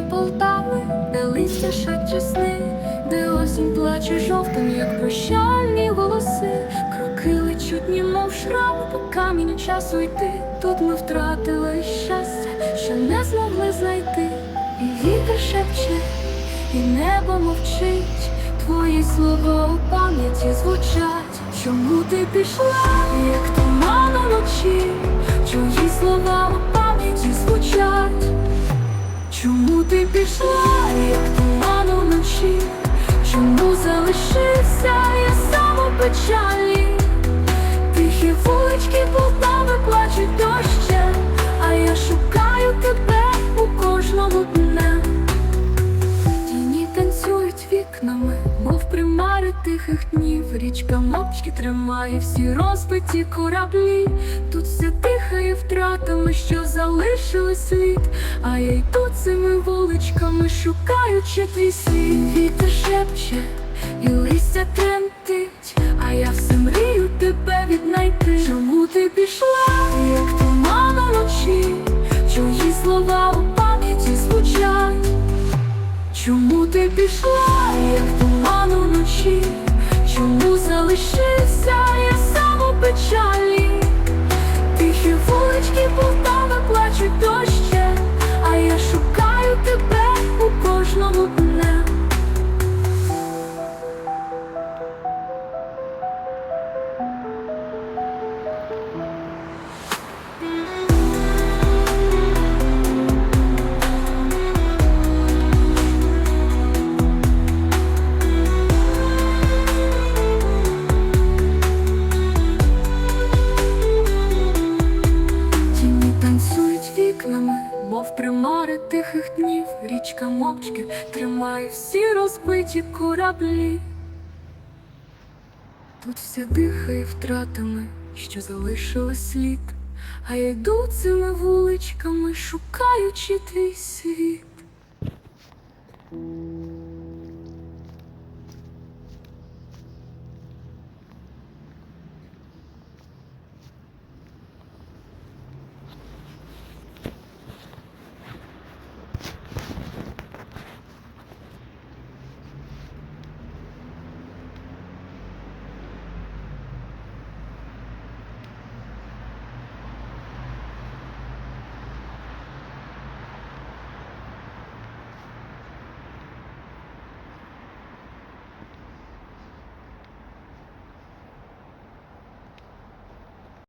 Полтави, де листя шепче сни, де осінь плаче жовтим, як прощальні голоси. Кроки лечуть, немов шрами, по камінь часу йти. Тут ми втратили щастя, що не змогли знайти. І вітер шепче, і небо мовчить. Твої слова у пам'яті звучать. Чому ти пішла, як туман уночі? Ти пішла, як туман уночі? Чому залишився я сам у печалі? Тихі вулички Полтави плачуть дощем, а я шукаю тебе у кожному дне. Тіні танцюють вікнами, мов примари тихих днів. Річка мовчки тримає всі розбиті кораблі. Дихає втратами, що залишили слід. А я йду цими вуличками, шукаючи твій слід. Вітер шепче, і листя тремтить, а я все мрію тебе віднайти. Чому ти пішла, як туман уночі? Чужі слова у пам'яті звучать. Чому ти пішла, як туман уночі? Чому залишився я примари тихих днів. Річка мовчки тримає всі розбиті кораблі. Тут все дихає втратами, що залишили слід. А я йду цими вуличками, шукаючи твій світ.